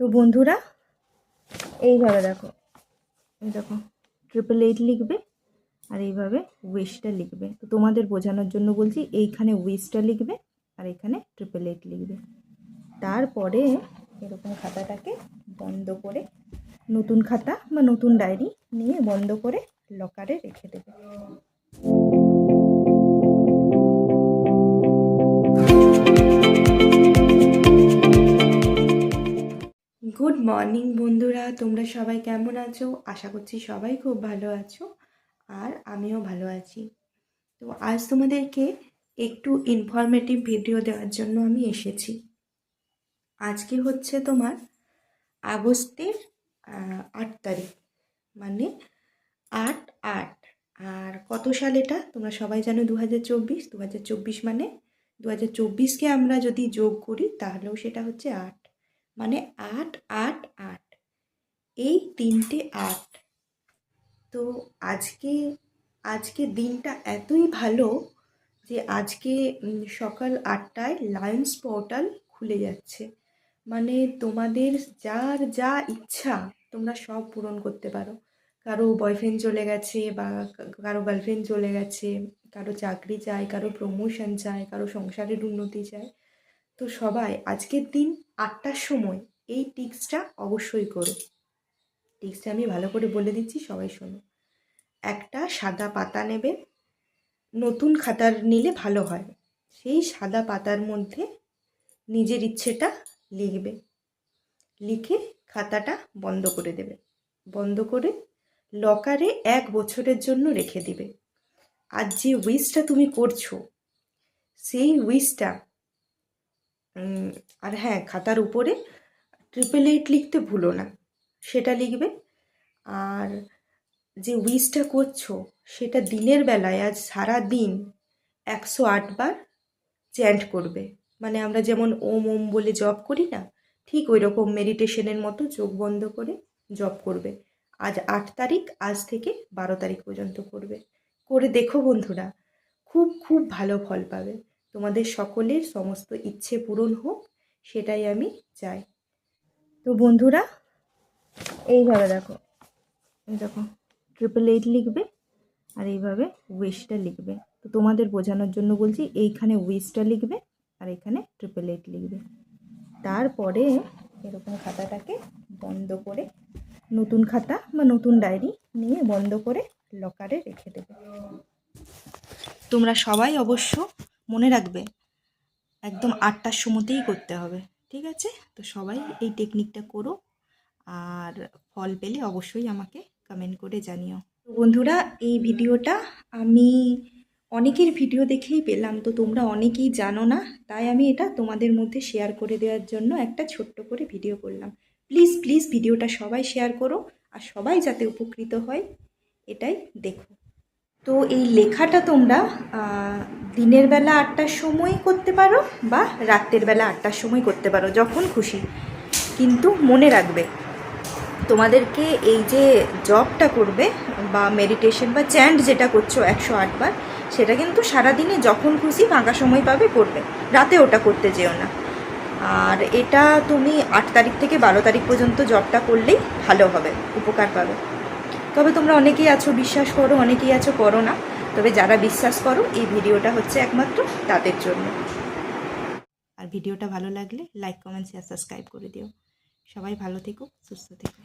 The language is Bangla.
তো বন্ধুরা, এইভাবে দেখো, এই দেখো ট্রিপল এইট লিখবে আর এইভাবে উইশটা লিখবে। তো তোমাদের বোঝানোর জন্য বলছি, এইখানে উইশটা লিখবে আর এখানে ট্রিপল এইট লিখবে। তারপরে এরকম খাতাটাকে বন্ধ করে, নতুন খাতা বা নতুন ডায়েরি নিয়ে বন্ধ করে লকারে রেখে দেবে। গুড মর্নিং বন্ধুরা। তোমরা সবাই কেমন আছো? আশা করছি সবাই খুব ভালো আছো, আর আমিও ভালো আছি। তো আজ তোমাদেরকে একটু ইনফরমেটিভ ভিডিও দেওয়ার জন্য আমি এসেছি। আজকে হচ্ছে তোমার আগস্টের আট তারিখ মানে আট আট। আর কত সাল এটা? তোমরা সবাই জানো দু হাজার চব্বিশ। দু হাজার চব্বিশ মানে দু হাজার চব্বিশকে আমরা যদি যোগ করি, তাহলেও সেটা হচ্ছে আট। মানে আট আট আট। এই তিনটে আট। তো আজকে আজকে দিনটা এতই ভালো যে আজকে সকাল আটটায় লায়ন্স পোর্টাল খুলে যাচ্ছে। মানে তোমাদের যার যা ইচ্ছা তোমরা সব পূরণ করতে পারো। কারও বয়ফ্রেন্ড চলে গেছে বা কারও গার্লফ্রেন্ড চলে গেছে, কারও চাকরি চায়, কারও প্রমোশন চায়, কারও সংসারের উন্নতি চাই তো সবাই আজকের দিন আটটার সময় এই টিক্সটা অবশ্যই করো। টিক্সটা আমি ভালো করে বলে দিচ্ছি সবাই শোনো। একটা সাদা পাতা নেবে নতুন খাতার নিলে ভালো হয়। সেই সাদা পাতার মধ্যে নিজের ইচ্ছেটা লিখবে। লিখে খাতাটা বন্ধ করে দেবে। বন্ধ করে লকারে এক বছরের জন্য রেখে দিবে। আর যে উইশটা তুমি করছ সেই উইশটা উম, আর হ্যাঁ খাতার উপরে ট্রিপল এইট লিখতে ভুলো না, সেটা লিখবে। আর যে উইশটা করছ, সেটা দিনের বেলায় আজ সারা দিন একশো আটবার চ্যান্ট করবে। মানে আমরা যেমন ওম ওম বলে জপ করি না, ঠিক ওই রকম মেডিটেশনের মতো চোখ বন্ধ করে জপ করবে। আজ আট তারিখ, আজ থেকে বারো তারিখ পর্যন্ত করবে। করে দেখো বন্ধুরা, খুব খুব ভালো ফল পাবে। তোমাদের সকলের সমস্ত ইচ্ছে পূরণ হোক, সেটাই আমি চাই। তো বন্ধুরা, এইভাবে দেখো দেখো ট্রিপল এইট লিখবে আর এইভাবে উইশটা লিখবে। তো তোমাদের বোঝানোর জন্য বলছি, এইখানে উইশটা লিখবে আর এখানে ট্রিপল এইট লিখবে। তারপরে এরকম খাতাটাকে বন্ধ করে, নতুন খাতা বা নতুন ডায়েরি নিয়ে বন্ধ করে লকারে রেখে দেবে। তোমরা সবাই অবশ্য মনে রাখবে। একদম আটটার সময়তেই করতে হবে, ঠিক আছে? তো সবাই এই টেকনিকটা করো, আর ফল পেলে অবশ্যই আমাকে কমেন্ট করে জানিও। বন্ধুরা, এই ভিডিওটা আমি অনেকের ভিডিও দেখেই পেলাম, তো তোমরা অনেকেই জানো না, তাই আমি এটা তোমাদের মধ্যে শেয়ার করে দেওয়ার জন্য একটা ছোট্ট করে ভিডিও করলাম। প্লিজ প্লিজ ভিডিওটা সবাই শেয়ার করো, আর সবাই যাতে উপকৃত হয়, এটাই দেখো। তো এই লেখাটা তোমরা দিনের বেলা আটটার সময় করতে পারো বা রাত্রের বেলা আটটার সময় করতে পারো, যখন খুশি। কিন্তু মনে রাখবে, তোমাদেরকে এই যে জবটা করবে বা মেডিটেশন বা চ্যান্ট যেটা করছ একশো আটবার সেটা কিন্তু সারাদিনে যখন খুশি ফাঁকা সময় পাবে করবে। রাতে ওটা করতে যেও না। আর এটা তুমি আট তারিখ থেকে বারো তারিখ পর্যন্ত জবটা করলেই ভালো হবে, উপকার পাবে। তবে তোমরা অনেকেই আছো, বিশ্বাস করো, অনেকেই আছো, করো না। তবে যারা বিশ্বাস করো, এই ভিডিওটা হচ্ছে একমাত্র তাদের জন্য। আর ভিডিওটা ভালো লাগলে লাইক কমেন্ট শেয়ার সাবস্ক্রাইব করে দিও। সবাই ভালো থেকো, সুস্থ থেকো।